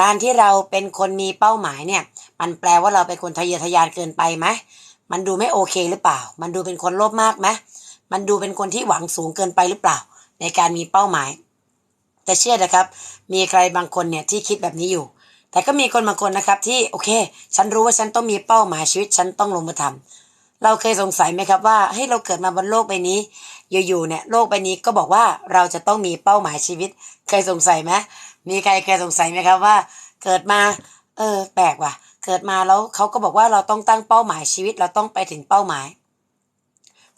การที่เราเป็นคนมีเป้าหมายเนี่ย มันแปลว่าเราเป็นคนทะเยอทะยานเกินไปไหมมันดูไม่โอเคหรือเปล่า มันดูเป็นคนโลภมากไหมมันดูเป็นคนที่หวังสูงเกินไปหรือเปล่า ในการมีเป้าหมาย แต่เชื่อนะครับ มีใครบางคนเนี่ยที่คิดแบบนี้อยู่ แต่ก็มีคนบางคนนะครับที่โอเค ฉันรู้ว่าฉันต้องมีเป้าหมายชีวิตฉันต้องลงมือทำเราเคยสงสัยไหมครับว่าให้เราเกิดมาบนโลกใบนี้ อยู่ๆเนี่ยโลกใบนี้ก็บอกว่าเราจะต้องมีเป้าหมายชีวิต เคยสงสัยไหม มีใครเคยสงสัยไหมครับว่า เกิดมา เออ แปลกว่ะ เกิดมาแล้วเขาก็บอกว่าเราต้องตั้งเป้าหมายชีวิตเราต้องไปถึงเป้าหมาย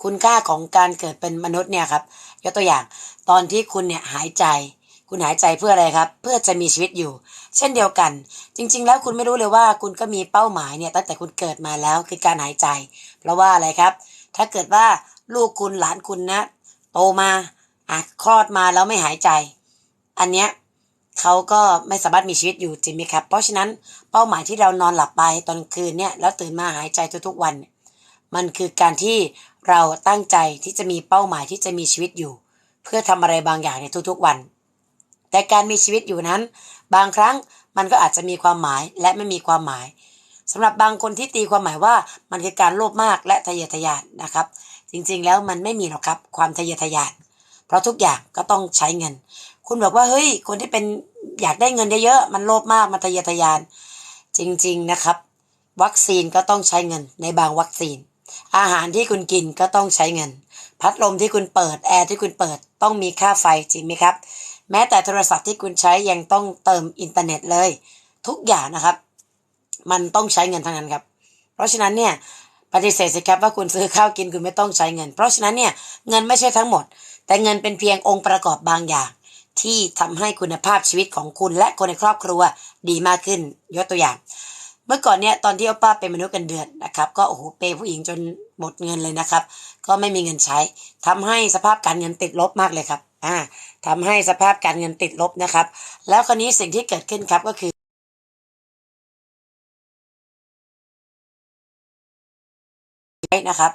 คุณค่าของการเกิดเป็นมนุษย์เนี่ยครับยกตัวอย่าง ตอนที่คุณเนี่ยหายใจ คุณหายใจเพื่ออะไรครับ เพื่อจะมีชีวิตอยู่ เช่นเดียวกัน จริง ๆ แล้วคุณไม่รู้เลยว่าคุณก็มีเป้าหมายเนี่ยตั้งแต่คุณเกิดมาแล้วคือการหายใจ เพราะว่าอะไรครับ ถ้าเกิดว่าลูกคุณหลานคุณนะโตมาอะคลอดมาแล้วไม่หายใจ อันเนี้ย เขาก็ไม่สามารถมีชีวิตอยู่จริงไหมครับ เพราะฉะนั้นเป้าหมายที่เรานอนหลับไปตอนคืนเนี่ยแล้วตื่นมาหายใจทุกๆวัน มันคือการที่เราตั้งใจที่จะมีเป้าหมายที่จะมีชีวิตอยู่ เพื่อทำอะไรบางอย่างในทุกๆวัน แต่การมีชีวิตอยู่นั้น บางครั้งมันก็อาจจะมีความหมายและไม่มีความหมายสำหรับบางคนที่ตีความหมายว่ามันคือการโลภมากและทะเยอทะยานนะครับ จริงๆแล้วมันไม่มีหรอกครับความทะเยอทะยานเพราะทุกอย่างก็ต้องใช้เงิน คุณบอกว่าเฮ้ย คนที่เป็นอยากได้เงินเยอะๆมันโลภมากมันทะเยอทะยาน จริง ๆนะครับ วัคซีนก็ต้องใช้เงินในบางวัคซีน อาหารที่คุณกินก็ต้องใช้เงิน พัดลมที่คุณเปิดแอร์ที่คุณเปิดต้องมีค่าไฟจริงไหมครับ แม้แต่โทรศัพท์ที่คุณใช้ยังต้องเติมอินเทอร์เน็ตเลย ทุกอย่างนะครับ มันต้องใช้เงินทั้งนั้นครับ เพราะฉะนั้นเนี่ยปฏิเสธสิครับว่าคุณซื้อข้าวกินคุณไม่ต้องใช้เงิน เพราะฉะนั้นเนี่ยเงินไม่ใช่ทั้งหมด แต่เงินเป็นเพียงองค์ประกอบบางอย่าง ที่ทำให้คุณภาพชีวิตของคุณและคนในครอบครัวดีมากขึ้นยกตัวอย่าง เมื่อก่อนเนี่ยตอนที่ป้าเป็นมนุษย์กันเดือนนะครับก็โอ้โหเปยผู้หญิงจนหมดเงินเลยนะครับ ก็ไม่มีเงินใช้ทำให้สภาพการเงินติดลบมากเลยครับอ่าทำให้สภาพการเงินติดลบนะครับ แล้วคราวนี้สิ่งที่เกิดขึ้นครับก็คือนะครับ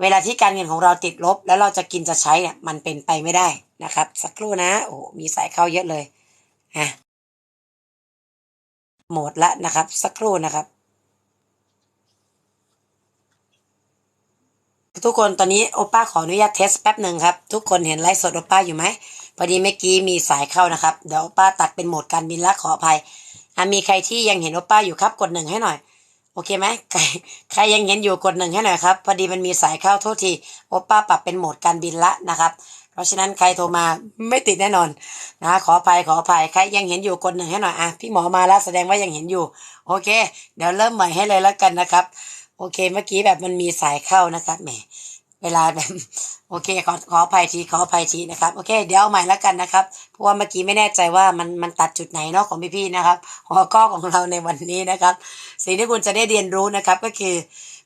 เวลาที่การเงินของเราติดลบ แล้วเราจะกินจะใช้เนี่ยมันเป็นไปไม่ได้ นะครับ สักครู่นะโอ้มีสายเข้าเยอะเลยอะหมดละนะครับ สักครู่นะครับ ทุกคนตอนนี้โอป้าขออนุญาตเทสแป๊บหนึ่งครับ ทุกคนเห็นไลฟ์สดโอป้าอยู่ไหมพอดีเมื่อกี้มีสายเข้านะครับ เดี๋ยวโอป้าตัดเป็นโหมดการบินละขออภัยอะมีใครที่ยังเห็นโอป้าอยู่ครับกดหนึ่งให้หน่อยโอเคไหมใครใครยังเห็นอยู่กดหนึ่งให้หน่อยครับ พอดีมันมีสายเข้าโทษทีโอป้าปรับเป็นโหมดการบินละนะครับ เพราะฉะนั้นใครโทรมาไม่ติดแน่นอนนะขออภัยขออภัยใครยังเห็นอยู่กดหนึ่งให้หน่อยอะพี่หมอมาแล้วแสดงว่ายังเห็นอยู่ โอเค เดี๋ยวเริ่มใหม่ให้เลยแล้วกันนะครับ โอเคเมื่อกี้แบบมันมีสายเข้านะครับแหมเวลาแบบโอเคขอขออภัยทีขออภัยทีนะครับโอเค เดี๋ยวเอาใหม่แล้วกันนะครับเพราะว่าเมื่อกี้ไม่แน่ใจว่ามันมันตัดจุดไหนเนาะของพี่ๆนะครับหัวข้อของเราในวันนี้นะครับ สิ่งที่คุณจะได้เรียนรู้นะครับก็คือ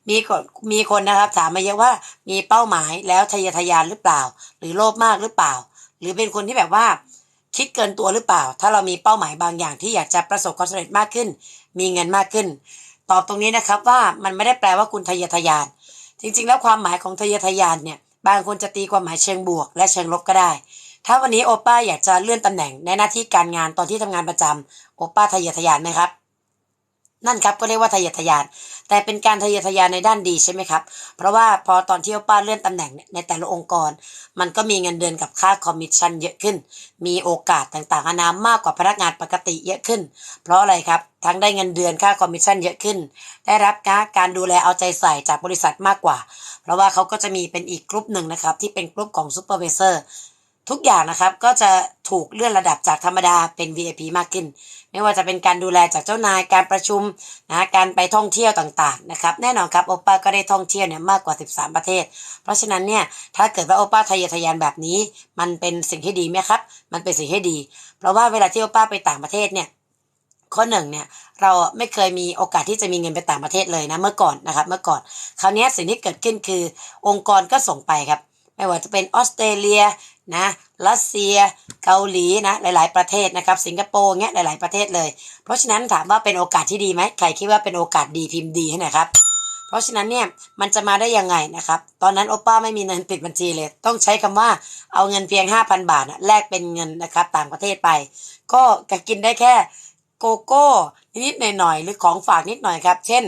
มีคนมีคนนะครับ ถามมาเยอะว่ามีเป้าหมายแล้วทะเยอทะยานหรือเปล่า หรือโลภมากหรือเปล่า หรือเป็นคนที่แบบว่า คิดเกินตัวหรือเปล่า ถ้าเรามีเป้าหมายบางอย่างที่อยากจะประสบความสำเร็จมากขึ้น มีเงินมากขึ้น ตอบตรงนี้นะครับว่ามันไม่ได้แปลว่าคุณทะเยอทะยาน จริง ๆ แล้วความหมายของทะเยอทะยานเนี่ยบางคนจะตีความหมายเชิงบวก และเชิงลบก็ได้ ถ้าวันนี้โอป้าอยากจะเลื่อนตำแหน่งในหน้าที่การงานตอนที่ทำงานประจำโอป้าทะเยอทะยานไหมครับ นั่นครับก็เรียกว่าทะเยอทะยาน แต่เป็นการทะเยอทะยานในด้านดีใช่ไหมครับ เพราะว่าพอตอนที่ป้าเลื่อนตำแหน่งในแต่ละองค์กร มันก็มีเงินเดือนกับค่าคอมมิชชั่นเยอะขึ้น มีโอกาสต่างๆนานามากกว่าพนักงานปกติเยอะขึ้น เพราะอะไรครับ ทั้งได้เงินเดือนค่าคอมมิชชั่นเยอะขึ้น ได้รับการดูแลเอาใจใส่จากบริษัทมากกว่า เพราะว่าเขาก็จะมีเป็นอีกกลุ่มหนึ่งนะครับที่เป็นกลุ่มของซูเปอร์เวเซอร์ ทุกอย่างนะครับก็จะถูกเลื่อนระดับจากธรรมดาเป็น VIP มากขึ้น ไม่ว่าจะเป็นการดูแลจากเจ้านายการประชุมนะการไปท่องเที่ยวต่างๆนะครับแน่นอนครับโอป้าก็ได้ท่องเที่ยวเนี่ยมากกว่า 13 ประเทศ เพราะฉะนั้นเนี่ยถ้าเกิดว่าโอป้าทะเยอทะยานแบบนี้ มันเป็นสิ่งที่ดีไหมครับ มันเป็นสิ่งที่ดี เพราะว่าเวลาที่โอป้าไปต่างประเทศเนี่ยข้อหนึ่งเนี่ยเราไม่เคยมีโอกาสที่จะมีเงินไปต่างประเทศเลยนะเมื่อก่อนนะครับเมื่อก่อน คราวนี้สิ่งที่เกิดขึ้นคือองค์กรก็ส่งไปครับไม่ว่าจะเป็นออสเตรเลีย นะรัสเซียเกาหลีนะหลาย ๆ ประเทศนะครับ สิงคโปร์เงี้ยหลาย ๆ ประเทศเลย เพราะฉะนั้นถามว่าเป็นโอกาสที่ดีไหมใครคิดว่าเป็นโอกาสดีพิมพ์ดีให้หน่อยครับ เพราะฉะนั้นเนี่ยมันจะมาได้ยังไงนะครับ ตอนนั้นโอป้าไม่มีเงินติดบัญชีเลย ต้องใช้คำว่าเอาเงินเพียง 5,000 บาทแลกเป็นเงินนะครับต่างประเทศไป ก็กินได้แค่โกโก้นิดๆหน่อยๆหรือของฝากนิดหน่อยครับ เช่น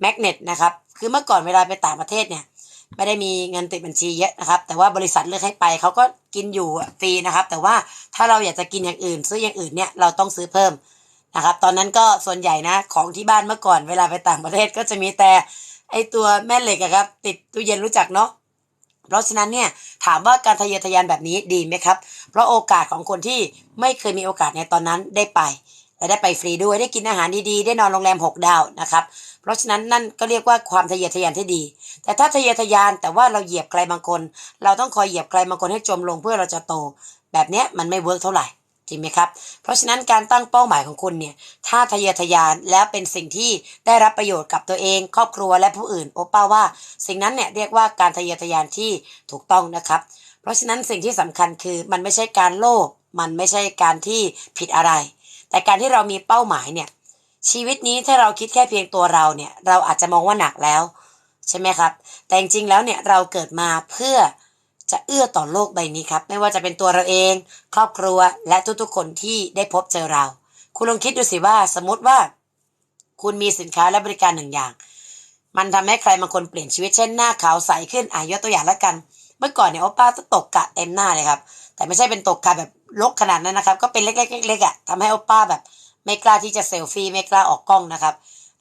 แมกเนตนะครับคือเมื่อก่อนเวลาไปต่างประเทศเนี่ย ไม่ได้มีเงินติดบัญชีเยอะนะครับ แต่ว่าบริษัทเลือกให้ไปเขาก็กินอยู่ฟรีนะครับ แต่ว่าถ้าเราอยากจะกินอย่างอื่น ซื้ออย่างอื่นเนี่ยเราต้องซื้อเพิ่มนะครับ ตอนนั้นก็ส่วนใหญ่นะของที่บ้านเมื่อก่อนเวลาไปต่างประเทศก็จะมีแต่ไอตัวแม่เหล็กอะครับ ติดตู้เย็นรู้จักเนาะเพราะฉะนั้นเนี่ยถามว่าการทะเยอทะยานแบบนี้ดีไหมครับ เพราะโอกาสของคนที่ไม่เคยมีโอกาสในตอนนั้นได้ไป และได้ไปฟรีด้วยได้กินอาหารดีๆ ได้นอนโรงแรม6ดาวนะครับ เพราะฉะนั้นนั่นก็เรียกว่าความทะเยอทะยานที่ดี แต่ถ้าทะเยอทะยานแต่ว่าเราเหยียบใครบางคน เราต้องคอยเหยียบใครบางคนให้จมลงเพื่อเราจะโต แบบนี้มันไม่เวิร์กเท่าไหร่จริงไหมครับ เพราะฉะนั้นการตั้งเป้าหมายของคุณเนี่ย ถ้าทะเยอทะยานแล้วเป็นสิ่งที่ได้รับประโยชน์กับตัวเอง ครอบครัวและผู้อื่น โอป้าว่า สิ่งนั้นเนี่ยเรียกว่าการทะเยอทะยานที่ถูกต้องนะครับ เพราะฉะนั้นสิ่งที่สำคัญคือมันไม่ใช่การโลภ มันไม่ใช่การที่ผิดอะไร แต่การที่เรามีเป้าหมายเนี่ย ชีวิตนี้ถ้าเราคิดแค่เพียงตัวเราเนี่ย เราอาจจะมองว่าหนักแล้ว ใช่ไหมครับ แต่จริงๆแล้วเนี่ยเราเกิดมาเพื่อจะเอื้อต่อโลกใบนี้ครับ ไม่ว่าจะเป็นตัวเราเอง ครอบครัวและทุกๆคนที่ได้พบเจอเรา คุณลองคิดดูสิว่าสมมติว่า คุณมีสินค้าและบริการหนึ่งอย่าง มันทำให้ใครบางคนเปลี่ยนชีวิตเช่นหน้าขาวใสขึ้นอะยกตัวอย่างแล้วกัน เมื่อก่อนเนี่ยโอป้าตกกะเต็มหน้าเลยครับ แต่ไม่ใช่เป็นตกกะแบบ ลกขนาดนั้นนะครับ ก็เป็นเล็กๆๆอะทำให้โอป้าแบบ ไม่กล้าที่จะเซลฟี่ไม่กล้าออกกล้องนะครับ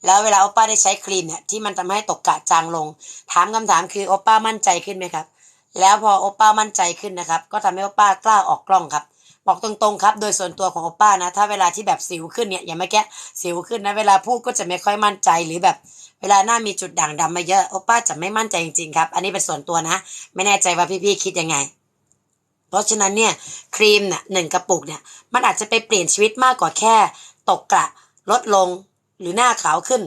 แล้วเวลาโอป้าได้ใช้ครีมเนี่ยที่มันทำให้ตกกะจางลง ถามคำถามคือโอป้ามั่นใจขึ้นไหมครับ แล้วพอโอป้ามั่นใจขึ้นนะครับ ก็ทำให้โอป้ากล้าออกกล้องครับบอกตรงๆครับ โดยส่วนตัวของโอป้านะ ถ้าเวลาที่แบบสิวขึ้นเนี่ย อย่างเมื่อกี้สิวขึ้นนะ เวลาพูดก็จะไม่ค่อยมั่นใจหรือแบบ เวลาหน้ามีจุดด่างดำมาเยอะ โอป้าจะไม่มั่นใจจริงๆครับ อันนี้เป็นส่วนตัวนะ ไม่แน่ใจว่าพี่ๆคิดยังไง เพราะฉะนั้นเนี่ยครีมเนี่ยหนึ่งกระปุกเนี่ยมันอาจจะไปเปลี่ยนชีวิตมากกว่าแค่ ตกกระลดลงหรือหน้าขาวขึ้น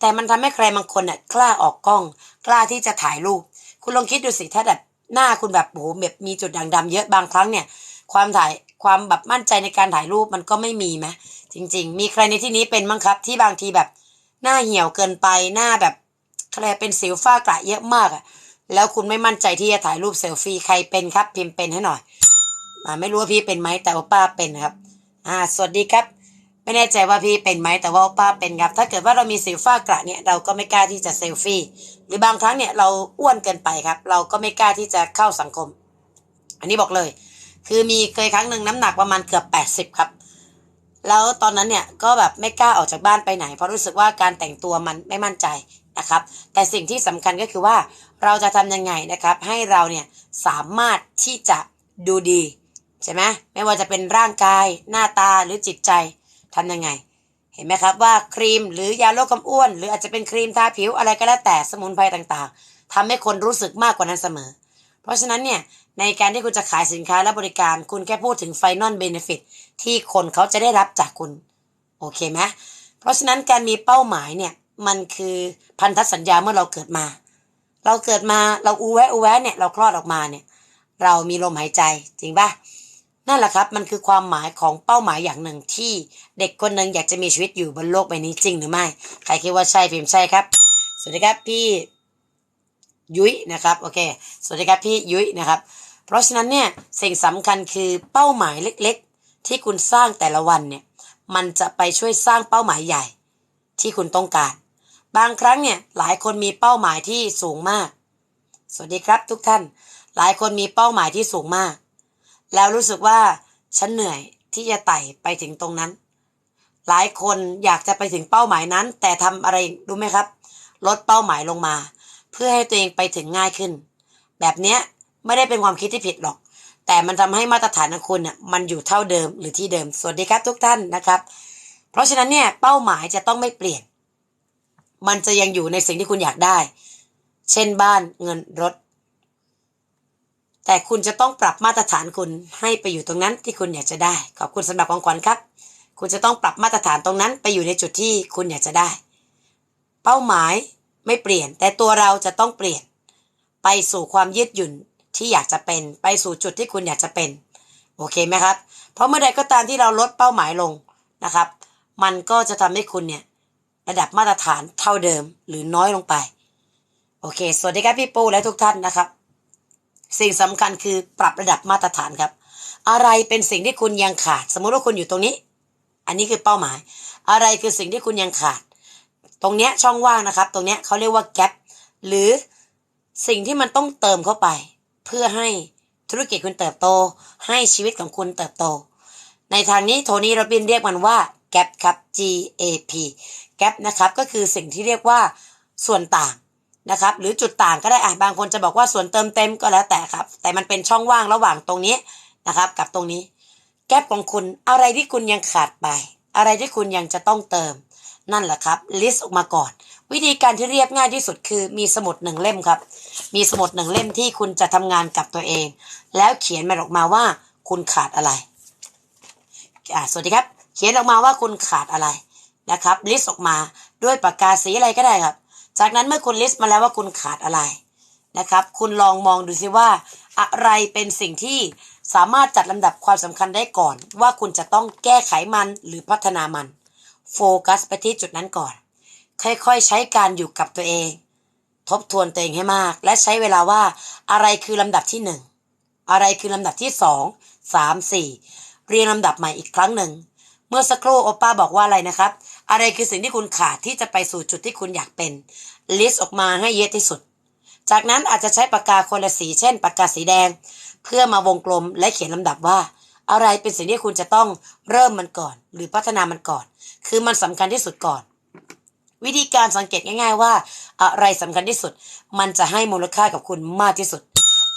แต่มันทำให้ใครบางคนเนี่ยกล้าออกกล้อง กล้าที่จะถ่ายรูป คุณลองคิดดูสิถ้าแบบหน้าคุณแบบโอ้โหแบบมีจุดด่างดำเยอะบางครั้งเนี่ยความถ่ายความแบบมั่นใจในการถ่ายรูปมันก็ไม่มีไหมจริง ๆ มีใครในที่นี้เป็นมั้งครับ ที่บางทีแบบหน้าเหี่ยวเกินไปหน้าแบบอะไรเป็นสิวฝ้ากระเยอะมากอะ แล้วคุณไม่มั่นใจที่จะถ่ายรูปเซลฟี่ใครเป็นครับ พิมพ์เป็นให้หน่อยอ่าไม่รู้ว่าพี่เป็นไหมแต่ว่าป้าเป็นครับ อ่า สวัสดีครับ ไม่แน่ใจว่าพี่เป็นไหมแต่ว่าป้าเป็นครับ ถ้าเกิดว่าเรามีสิวฝ้ากระเนี่ยเราก็ไม่กล้าที่จะเซลฟี่ หรือบางครั้งเนี่ยเราอ้วนเกินไปครับ เราก็ไม่กล้าที่จะเข้าสังคม อันนี้บอกเลย คือมีเคยครั้งหนึ่งน้ำหนักประมาณเกือบแปดสิบครับ แล้วตอนนั้นเนี่ยก็แบบไม่กล้าออกจากบ้านไปไหน เพราะรู้สึกว่าการแต่งตัวมันไม่มั่นใจ นะครับ แต่สิ่งที่สำคัญก็คือว่าเราจะทำยังไงนะครับ ให้เราเนี่ยสามารถที่จะดูดีใช่ไหมไม่ว่าจะเป็นร่างกายหน้าตาหรือจิตใจทำยังไง เห็นไหมครับว่าครีมหรือยาลดความอ้วน หรืออาจจะเป็นครีมทาผิวอะไรก็แล้วแต่สมุนไพรต่างๆทำให้คนรู้สึกมากกว่านั้นเสมอ เพราะฉะนั้นเนี่ยในการที่คุณจะขายสินค้าและบริการคุณแค่พูดถึง Final Benefit ที่คนเขาจะได้รับจากคุณ โอเคไหมเพราะฉะนั้นการมีเป้าหมายเนี่ย มันคือพันธสัญญาเมื่อเราเกิดมา เราเกิดมาเราอูแวะอูแวะเนี่ยเราคลอดออกมาเนี่ย เรามีลมหายใจจริงปะนั่นแหละครับมันคือความหมายของเป้าหมายอย่างหนึ่งที่เด็กคนหนึ่งอยากจะมีชีวิตอยู่บนโลกใบนี้จริงหรือไม่ใครคิดว่าใช่พิมพ์ใช่ครับ สวัสดีครับพี่ยุ้ยนะครับโอเคสวัสดีครับพี่ยุ้ยนะครับ เพราะฉะนั้นเนี่ยสิ่งสำคัญคือเป้าหมายเล็กๆ ที่คุณสร้างแต่ละวันเนี่ยมันจะไปช่วยสร้างเป้าหมายใหญ่ที่คุณต้องการ บางครั้งเนี่ยหลายคนมีเป้าหมายที่สูงมาก สวัสดีครับทุกท่าน หลายคนมีเป้าหมายที่สูงมาก แล้วรู้สึกว่าฉันเหนื่อยที่จะไต่ไปถึงตรงนั้น หลายคนอยากจะไปถึงเป้าหมายนั้น แต่ทำอะไรรู้ไหมครับ ลดเป้าหมายลงมา เพื่อให้ตัวเองไปถึงง่ายขึ้น แบบเนี้ยไม่ได้เป็นความคิดที่ผิดหรอก แต่มันทำให้มาตรฐานของคุณเนี่ยมันอยู่เท่าเดิมหรือที่เดิม สวัสดีครับทุกท่านนะครับ เพราะฉะนั้นเนี่ยเป้าหมายจะต้องไม่เปลี่ยน มันจะยังอยู่ในสิ่งที่คุณอยากได้ เช่นบ้านเงินรถ แต่คุณจะต้องปรับมาตรฐานคุณให้ไปอยู่ตรงนั้นที่คุณอยากจะได้ ขอบคุณสำหรับของขวัญครับ คุณจะต้องปรับมาตรฐานตรงนั้นไปอยู่ในจุดที่คุณอยากจะได้ เป้าหมายไม่เปลี่ยน แต่ตัวเราจะต้องเปลี่ยน ไปสู่ความยืดหยุ่นที่อยากจะเป็น ไปสู่จุดที่คุณอยากจะเป็น โอเคไหมครับ เพราะเมื่อใดก็ตามที่เราลดเป้าหมายลงนะครับ มันก็จะทำให้คุณเนี่ย ระดับมาตรฐานเท่าเดิมหรือน้อยลงไป โอเค สวัสดีครับพี่ปูและทุกท่านนะครับ สิ่งสำคัญคือปรับระดับมาตรฐานครับ อะไรเป็นสิ่งที่คุณยังขาด สมมุติว่าคุณอยู่ตรงนี้ อันนี้คือเป้าหมาย อะไรคือสิ่งที่คุณยังขาด ตรงเนี้ยช่องว่างนะครับ ตรงเนี้ยเขาเรียกว่าแกลหรือสิ่งที่มันต้องเติมเข้าไป เพื่อให้ธุรกิจคุณเติบโต ให้ชีวิตของคุณเติบโต ในทางนี้โทนี่โรบินเรียกมันว่า gap ครับ G A P gap นะครับ ก็คือสิ่งที่เรียกว่าส่วนต่างนะครับ หรือจุดต่างก็ได้อะบางคนจะบอกว่าส่วนเติมเต็มก็แล้วแต่ครับ แต่มันเป็นช่องว่างระหว่างตรงนี้นะครับ กับตรงนี้ แก๊ปของคุณอะไรที่คุณยังขาดไป อะไรที่คุณยังจะต้องเติม นั่นแหละครับลิสต์ออกมาก่อน วิธีการที่เรียบง่ายที่สุดคือมีสมุดหนึ่งเล่มครับ มีสมุดหนึ่งเล่มที่คุณจะทำงานกับตัวเอง แล้วเขียนมันออกมาว่าคุณขาดอะไรอ่าสวัสดีครับ เขียนออกมาว่าคุณขาดอะไร นะครับลิสต์ออกมาด้วยปากกาสีอะไรก็ได้ครับ จากนั้นเมื่อคุณลิสต์มาแล้วว่าคุณขาดอะไรนะครับ คุณลองมองดูซิว่า อะไรเป็นสิ่งที่สามารถจัดลำดับความสำคัญได้ก่อน ว่าคุณจะต้องแก้ไขมันหรือพัฒนามัน โฟกัสไปที่จุดนั้นก่อน ค่อยๆ ใช้การอยู่กับตัวเอง ทบทวนตัวเองให้มาก และใช้เวลาว่าอะไรคือลำดับที่หนึ่งอะไรคือลำดับที่สองสามสี่เรียงลำดับใหม่อีกครั้งหนึ่ง มื่อสักครู่โอป้าบอกว่าอะไรนะครับ อะไรคือสิ่งที่คุณขาดที่จะไปสู่จุดที่คุณอยากเป็นลิสต์ออกมาให้เยอะที่สุด จากนั้นอาจจะใช้ปากกาคนละสีเช่นปากกาสีแดง เพื่อมาวงกลมและเขียนลำดับว่า อะไรเป็นสิ่งที่คุณจะต้องเริ่มมันก่อน หรือพัฒนามันก่อน คือมันสำคัญที่สุดก่อน วิธีการสังเกตง่าย ๆ ว่า อะไรสำคัญที่สุด มันจะให้มูลค่ากับคุณมากที่สุด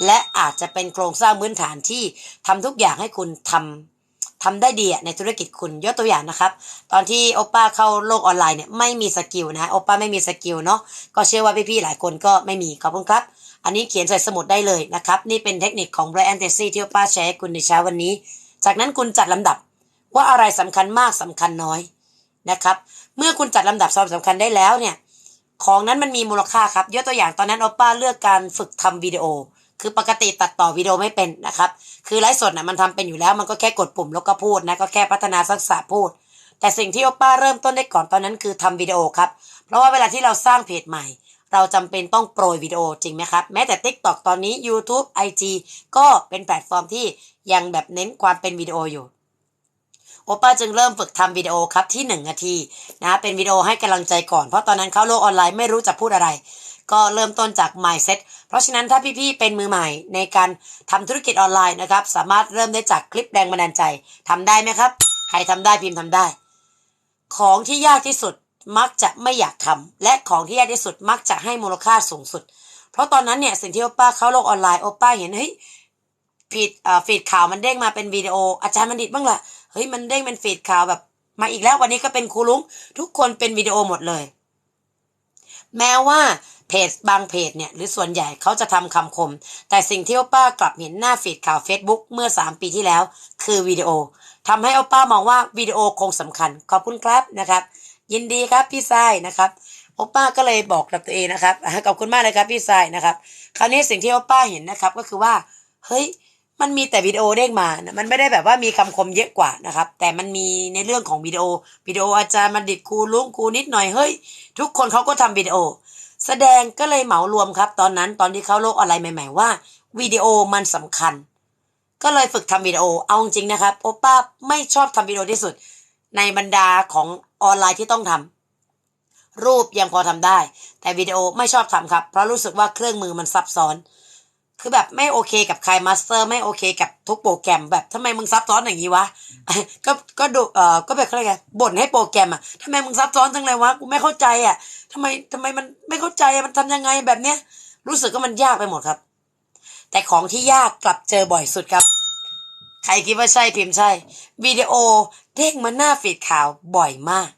และอาจจะเป็นโครงสร้างพื้นฐานที่ทำทุกอย่างให้คุณทำ ทำได้ดีอะในธุรกิจคุณยกตัวอย่างนะครับ ตอนที่โอป้าเข้าโลกออนไลน์เนี่ยไม่มีสกิลนะโอป้าไม่มีสกิลเนาะก็เชื่อว่าพี่ๆหลายคนก็ไม่มีขอบคุณครับ อันนี้เขียนใส่สมุดได้เลยนะครับ นี่เป็นเทคนิคของ Brian t e s y ที่โอป้าแชร์ให้คุณในเช้าวันนี้ จากนั้นคุณจัดลำดับว่าอะไรสำคัญมากสำคัญน้อยนะครับ เมื่อคุณจัดลำดับความสำคัญได้แล้วเนี่ยของนั้นมันมีมูลค่าครับยกตัวอย่างตอนนั้นโอป้าเลือกการฝึกทำวิดีโอ คือปกติตัดต่อวิดีโอไม่เป็นนะครับ คือไลฟ์สดนะมันทำเป็นอยู่แล้ว มันก็แค่กดปุ่มแล้วก็พูดนะ ก็แค่พัฒนาทักษะพูด แต่สิ่งที่โอป้าเริ่มต้นได้ก่อนตอนนั้นคือทำวิดีโอครับ เพราะว่าเวลาที่เราสร้างเพจใหม่ เราจำเป็นต้องโปรยวิดีโอจริงไหมครับ แม้แต่ TikTok ตอนนี้ YouTube IG ก็เป็นแพลตฟอร์มที่ยังแบบเน้นความเป็นวิดีโออยู่โอป้าจึงเริ่มฝึกทำวิดีโอครับที่ 1 นาทีนะเป็นวิดีโอให้กำลังใจก่อน เพราะตอนนั้นเข้าโลกออนไลน์ไม่รู้จะพูดอะไร ก็เริ่มต้นจาก mindset เพราะฉะนั้นถ้าพี่ๆเป็นมือใหม่ในการทำธุรกิจออนไลน์นะครับ สามารถเริ่มได้จากคลิปแรงบันดาลใจทำได้ไหมครับ ใครทำได้พิมพ์ทำได้ ของที่ยากที่สุดมักจะไม่อยากทำและของที่ยากที่สุดมักจะให้มูลค่าสูงสุด เพราะตอนนั้นเนี่ยสิ่งที่โอป้าเข้าโลกออนไลน์โอป้าเห็นเฮ้ยฟีดอ่าฟีดข่าวมันเด้งมาเป็นวิดีโอ อาจารย์บัณฑิตบ้างล่ะเฮ้ยมันเด้งเป็นฟีดข่าวแบบมาอีกแล้ววันนี้ก็เป็นครูลุงทุกคนเป็นวิดีโอหมดเลย แม้ว่า เพจบางเพจเนี่ยหรือส่วนใหญ่เขาจะทำคำคม แต่สิ่งที่โอป้ากลับเห็นหน้าฟีดข่าว Facebook เมื่อ 3 ปีที่แล้ว คือวิดีโอทำให้โอป้ามองว่าวิดีโอคงสำคัญ ขอบคุณครับนะครับ ยินดีครับพี่ทรายนะครับโอป้าก็เลยบอกกับตัวเองนะครับขอบคุณมากเลยครับพี่ทรายนะครับ คราวนี้สิ่งที่โอป้าเห็นนะครับก็คือว่าเฮ้ยมันมีแต่วิดีโอเด้งมานะมันไม่ได้แบบว่ามีคำคมเยอะกว่านะครับ แต่มันมีในเรื่องของวิดีโอ วิดีโออาจารย์มันดิตครูลุงครูนิดหน่อย เฮ้ย ทุกคนเขาก็ทำวิดีโอ แสดงก็เลยเหมารวมครับ ตอนนั้นตอนที่เข้าโลกออนไลน์ใหม่ ๆ ว่าวิดีโอมันสำคัญ ก็เลยฝึกทำวิดีโอเอาจริงนะครับโอป้าไม่ชอบทำวิดีโอที่สุด ในบรรดาของออนไลน์ที่ต้องทำรูปยังพอทำได้ แต่วิดีโอไม่ชอบทำครับ เพราะรู้สึกว่าเครื่องมือมันซับซ้อน คือแบบไม่โอเคกับใครมาสเตอร์ไม่โอเคกับทุกโปรแกรม แบบทำไมมึงซับซ้อนอย่างนี้วะก็ก็ดูเอ่อก็แบบอะไรไงบ่นให้โปรแกรมอะทำไมมึงซับซ้อนจังเลยวะกูไม่เข้าใจอะทำไมทำไมมันไม่เข้าใจอะมันทำยังไงแบบเนี้ย รู้สึกว่ามันยากไปหมดครับ แต่ของที่ยากกลับเจอบ่อยสุดครับ ใครคิดว่าใช่พิมพ์ใช่วิดีโอเด้งมาหน้าฟีดข่าวบ่อยมาก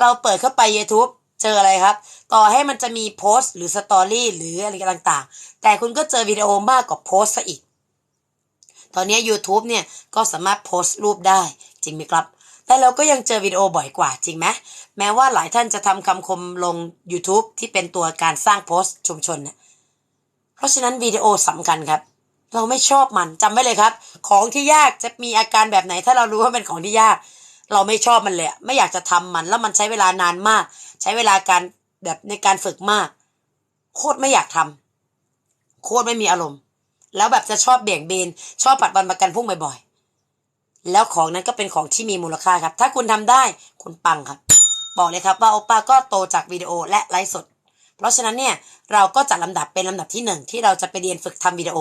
เราเปิดเข้าไป YouTube เจออะไรครับ ต่อให้มันจะมีโพสต์หรือสตอรี่หรืออะไรต่างๆ แต่คุณก็เจอวิดีโอมากกว่าโพสต์ซะอีก ตอนนี้ YouTube เนี่ยก็สามารถโพสต์รูปได้จริงไหมครับ แต่เราก็ยังเจอวิดีโอบ่อยกว่าจริงไหมแม้ว่าหลายท่านจะทำคำคมลง YouTube ที่เป็นตัวการสร้างโพสต์ชุมชนนะเพราะฉะนั้นวิดีโอสำคัญครับเราไม่ชอบมันจำไว้เลยครับ ของที่ยากจะมีอาการแบบไหน ถ้าเรารู้ว่าเป็นของที่ยาก เราไม่ชอบมันเลยไม่อยากจะทำมันแล้วมันใช้เวลานานมาก ใช้เวลาการแบบในการฝึกมาก โคตรไม่อยากทำโคตรไม่มีอารมณ์ แล้วแบบจะชอบเบี่ยงเบน ชอบปัดวันประกันพรุ่งบ่อยๆ แล้วของนั้นก็เป็นของที่มีมูลค่าครับ ถ้าคุณทำได้คุณปังครับ บอกเลยครับว่าโอป้าก็โตจากวิดีโอและไลฟ์สด เพราะฉะนั้นเนี่ยเราก็จัดลำดับเป็นลำดับที่หนึ่งที่เราจะไปเรียนฝึกทำวิดีโอ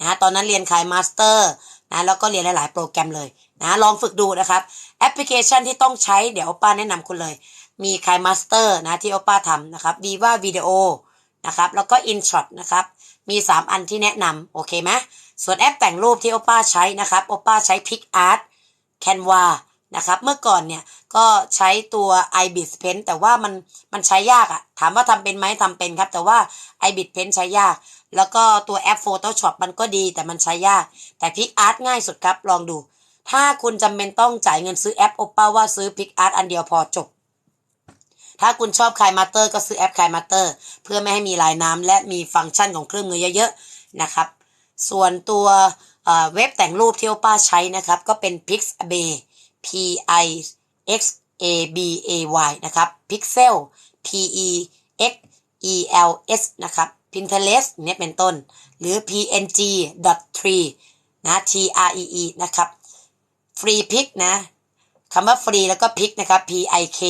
นะ ตอนนั้นเรียนขายมาสเตอร์นะแล้วก็เรียนหลาย ๆ โปรแกรมเลยนะลองฝึกดูนะครับ แอปพลิเคชันที่ต้องใช้เดี๋ยวป้าแนะนำคุณเลย มีคายมาสเตอร์นะที่โอป้าทำนะครับ Viva Video นะครับแล้วก็ InShot นะครับมี 3 อันที่แนะนำโอเคไหมส่วนแอปแต่งรูปที่โอป้าใช้นะครับโอป้าใช้ PicArt Canva นะครับเมื่อก่อนเนี่ยก็ใช้ตัว iBit Pen แต่ว่ามันมันใช้ยากอะถามว่าทำเป็นไหมทำเป็นครับ แต่ว่า iBit Pen ใช้ยาก แล้วก็ตัวแอป Photoshop มันก็ดีแต่มันใช้ยาก แต่ PicArt ง่ายสุดครับลองดู ถ้าคุณจำเป็นต้องจ่ายเงินซื้อแอปโอป้าว่าซื้อ PicArt อันเดียวพอจบ ถ้าคุณชอบคายมาเตอร์ก็ซื้อแอปคายมาเตอร์เพื่อไม่ให้มีลายน้ำและมีฟังก์ชันของเครื่องมือเยอะๆนะครับ ส่วนตัวเอ่อเว็บแต่งรูปที่โอป้าใช้นะครับ ก็เป็น Pixabay P I X A B A Y นะครับ Pixel P E X E L S นะครับ Pinterest เนี่ยเป็นต้น หรือ png tree นะ t r e e นะครับ free pick นะคำว่า free แล้วก็ pick นะครับ p i k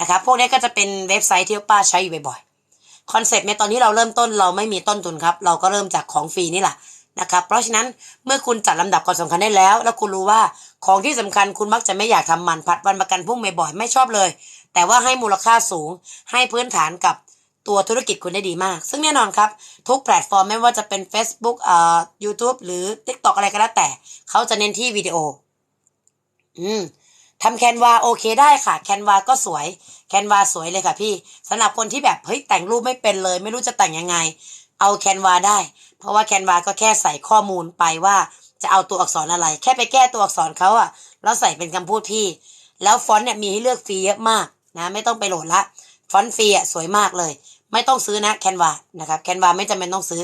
นะครับพวกนี้ก็จะเป็นเว็บไซต์ที่ป้าใช้อยู่บ่อยๆคอนเซ็ปต์ในตอนที่เราเริ่มต้นเราไม่มีต้นทุนครับ เราก็เริ่มจากของฟรีนี่แหละนะครับเพราะฉะนั้นเมื่อคุณจัดลำดับความสำคัญได้แล้ว แล้วคุณรู้ว่าของที่สำคัญคุณมักจะไม่อยากทำมันผัดวันประกันพรุ่งบ่อยๆไม่ชอบเลย แต่ว่าให้มูลค่าสูง ให้พื้นฐานกับตัวธุรกิจคุณได้ดีมาก ซึ่งแน่นอนครับ ทุกแพลตฟอร์มไม่ว่าจะเป็น Facebook เอ่อ YouTube หรือ TikTok อะไรก็แล้วแต่ เขาจะเน้นที่วิดีโอ อืม ทำแคนวาโอเคได้ค่ะแคนวาก็สวยแคนวาสวยเลยค่ะพี่สำหรับคนที่แบบเฮ้ยแต่งรูปไม่เป็นเลย ไม่รู้จะแต่งยังไง เอาแคนวาได้ เพราะว่าแคนวาก็แค่ใส่ข้อมูลไปว่าจะเอาตัวอักษรอะไร แค่ไปแก้ตัวอักษรเขาอะแล้วใส่เป็นคำพูดพี่ แล้วฟอนต์เนี่ยมีให้เลือกฟรีเยอะมากนะไม่ต้องไปโหลดละฟอนต์ฟรีอะสวยมากเลย ไม่ต้องซื้อนะแคนวานะครับแคนวาไม่จำเป็นต้องซื้อ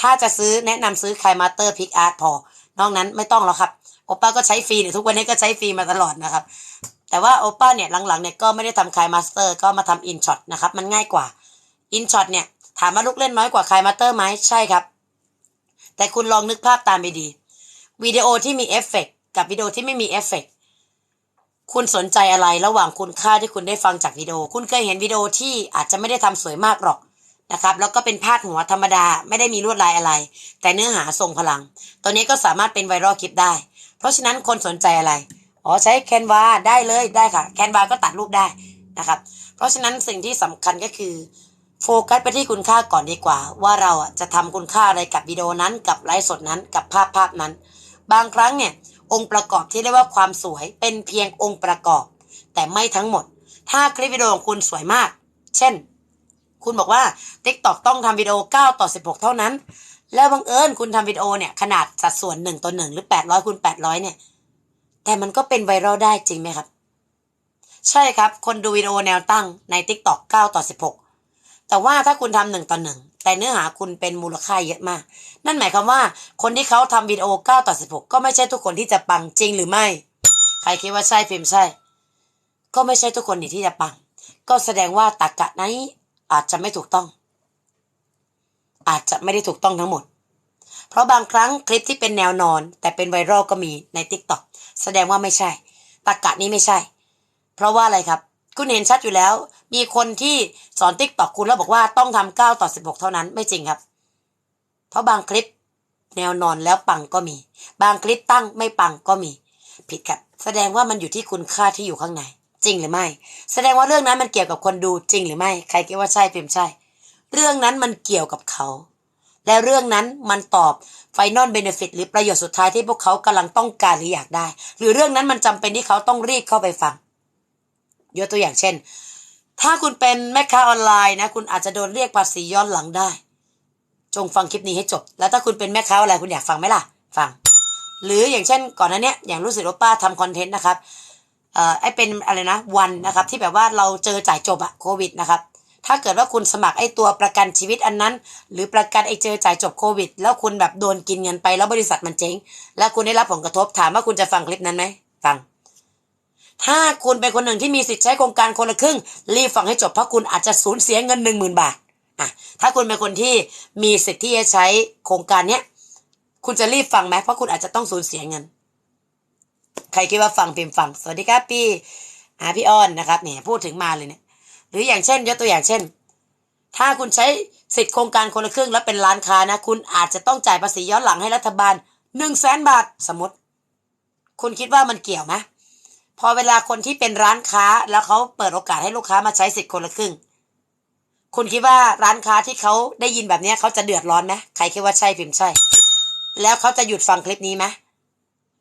ถ้าจะซื้อแนะนำซื้อคายมาเตอร์พิกอาร์ตพอนอกนั้นไม่ต้องแล้วครับ โอป้าก็ใช้ฟรีเนี่ยทุกวันนี้ก็ใช้ฟรีมาตลอดนะครับ แต่ว่าโอป้าเนี่ยหลังๆเนี่ยก็ไม่ได้ทำคายมาสเตอร์ก็มาทำอินช็อตนะครับ มันง่ายกว่าอินช็อตเนี่ยถามว่าลูกเล่นน้อยกว่าคายมาสเตอร์ไหมใช่ครับ แต่คุณลองนึกภาพตามไปดีวิดีโอที่มีเอฟเฟกต์กับวิดีโอที่ไม่มีเอฟเฟกต์คุณสนใจอะไรระหว่างคุณค่าที่คุณได้ฟังจากวิดีโอ คุณเคยเห็นวิดีโอที่อาจจะไม่ได้ทำสวยมากหรอกนะครับแล้วก็เป็นพาดหัวธรรมดาไม่ได้มีลวดลายอะไร แต่เนื้อหาทรงพลัง ตัวนี้ก็สามารถเป็นไวรัลคลิปได้ เพราะฉะนั้นคนสนใจอะไรอ๋อใช้แคนวาได้เลยได้ค่ะแคนวาก็ตัดรูปได้นะครับ เพราะฉะนั้นสิ่งที่สำคัญก็คือโฟกัสไปที่คุณค่าก่อนดีกว่า ว่าเราอะจะทำคุณค่าอะไรกับวิดีโอนั้นกับไลฟ์สดนั้นกับภาพภาพนั้น บางครั้งเนี่ยองค์ประกอบที่เรียกว่าความสวยเป็นเพียงองค์ประกอบ แต่ไม่ทั้งหมด ถ้าคลิปวิดีโอของคุณสวยมาก เช่น คุณบอกว่า TikTok ต้องทำวิดีโอ 9 ต่อ 16 เท่านั้น แล้วบังเอิญคุณทำวิดีโอเนี่ยขนาดสัดส่วน1ต่อ1หรือ800คูณ800เนี่ย แต่มันก็เป็นไวรัลได้จริงไหมครับ ใช่ครับ คนดูวิดีโอแนวตั้งใน TikTok 9ต่อ 16 แต่ว่าถ้าคุณทำหนึ่งต่อหนึ่งแต่เนื้อหาคุณเป็นมูลค่าเยอะมาก นั่นหมายความว่าคนที่เขาทำวิดีโอ9ต่อ 16 ก็ไม่ใช่ทุกคนที่จะปังจริงหรือไม่ ใครคิดว่าใช่พิมพ์ใช่ ก็ไม่ใช่ทุกคนนี่ที่จะปัง ก็แสดงว่าตรรกะนี้อาจจะไม่ถูกต้อง อาจจะไม่ได้ถูกต้องทั้งหมด เพราะบางครั้งคลิปที่เป็นแนวนอน แต่เป็นไวรัลก็มีใน t ิ k t o k แสดงว่าไม่ใช่ตรรกะนี้ไม่ใช่ เพราะว่าอะไรครับ คุณเห็นชัดอยู่แล้ว มีคนที่สอน t ิ k t o k คุณแล้วบอกว่าต้องทำ9ต่อ 16 เท่านั้นไม่จริงครับ เพราะบางคลิปแนวนอนแล้วปังก็มี บางคลิปตั้งไม่ปังก็มี ผิดครับ แสดงว่ามันอยู่ที่คุณค่าที่อยู่ข้างในจริงหรือไม่ แสดงว่าเรื่องนั้นมันเกี่ยวกับคนดูจริงหรือไม่ ใครคิดว่าใช่พิมพ์ใช่ เรื่องนั้นมันเกี่ยวกับเขา และเรื่องนั้นมันตอบไฟนอลเบเนฟิตหรือประโยชน์สุดท้ายที่พวกเขากำลังต้องการหรืออยากได้ หรือเรื่องนั้นมันจำเป็นที่เขาต้องรีบเข้าไปฟังยกตัวอย่างเช่น ถ้าคุณเป็นแม่ค้าออนไลน์นะ คุณอาจจะโดนเรียกภาษีย้อนหลังได้ จงฟังคลิปนี้ให้จบ แล้วถ้าคุณเป็นแม่ค้าออนไลน์คุณอยากฟังไหมล่ะ ฟัง หรืออย่างเช่น ก่อนหน้านี้อย่างรู้สึกว่าป้าทำคอนเทนต์นะครับเอ่อไอเป็นอะไรนะวันนะครับ ที่แบบว่าเราเจอจ่ายจบอะโควิดนะครับ ถ้าเกิดว่าคุณสมัครไอตัวประกันชีวิตอันนั้น หรือประกันไอเจอจ่ายจบโควิด แล้วคุณแบบโดนกินเงินไปแล้วบริษัทมันเจ๊ง แล้วคุณได้รับผลกระทบถามว่าคุณจะฟังคลิปนั้นไหมฟัง ถ้าคุณเป็นคนหนึ่งที่มีสิทธิ์ใช้โครงการคนละครึ่ง รีบฟังให้จบเพราะคุณอาจจะสูญเสียเงินหนึ่งหมื่นบาทอะถ้าคุณเป็นคนที่มีสิทธิ์ที่จะใช้โครงการเนี้ยคุณจะรีบฟังไหมเพราะคุณอาจจะต้องสูญเสียเงิน ใครคิดว่าฟังพิมพ์ฟัง สวัสดีครับพี่อาพี่อ้อนนะครับเนี่ยพูดถึงมาเลยเนี่ย หรืออย่างเช่น ยกตัวอย่างเช่น ถ้าคุณใช้สิทธิโครงการคนละครึ่งแล้วเป็นร้านค้านะ คุณอาจจะต้องจ่ายภาษีย้อนหลังให้รัฐบาลหนึ่งแสนบาทสมมติ คุณคิดว่ามันเกี่ยวไหมพอเวลาคนที่เป็นร้านค้าแล้วเขาเปิดโอกาสให้ลูกค้ามาใช้สิทธิคนละครึ่ง คุณคิดว่าร้านค้าที่เขาได้ยินแบบนี้เขาจะเดือดร้อนไหมใครคิดว่าใช่พิมพ์ใช่ แล้วเขาจะหยุดฟังคลิปนี้ไหม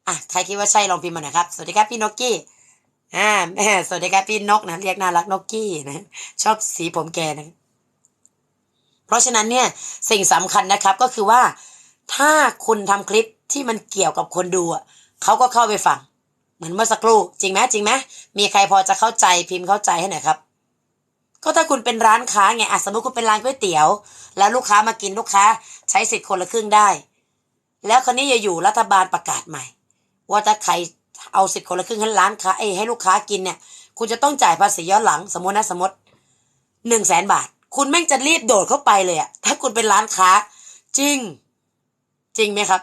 อะใครคิดว่าใช่ลองพิมพ์มาหน่อยครับ สวัสดีครับพี่นกกี้ อ่าแม่สวัสดีครับพี่นกนะเรียกน่ารักนกกี้นะ ชอบสีผมแกนะ เพราะฉะนั้นเนี่ยสิ่งสำคัญนะครับก็คือว่า ถ้าคุณทำคลิปที่มันเกี่ยวกับคนดูอะเขาก็เข้าไปฟัง เหมือนเมื่อสักครู่ จริงไหมจริงไหมมีใครพอจะเข้าใจพิมพ์เข้าใจให้หน่อยครับ ก็ถ้าคุณเป็นร้านค้าไงอะสมมติคุณเป็นร้านก๋วยเตี๋ยว แล้วลูกค้ามากินลูกค้า ใช้สิทธิ์คนละครึ่งได้ แล้วคราวนี้จะอยู่รัฐบาลประกาศใหม่ ว่าถ้าใคร เอาสิทธิ์คนละครึ่งให้ร้านค้าเอ้ให้ลูกค้ากินเนี่ย คุณจะต้องจ่ายภาษีย้อนหลังสมมตินะสมมติหนึ่งแสนบาท คุณแม่งจะรีบโดดเข้าไปเลยอะถ้าคุณเป็นร้านค้า จริง จริงไหมครับ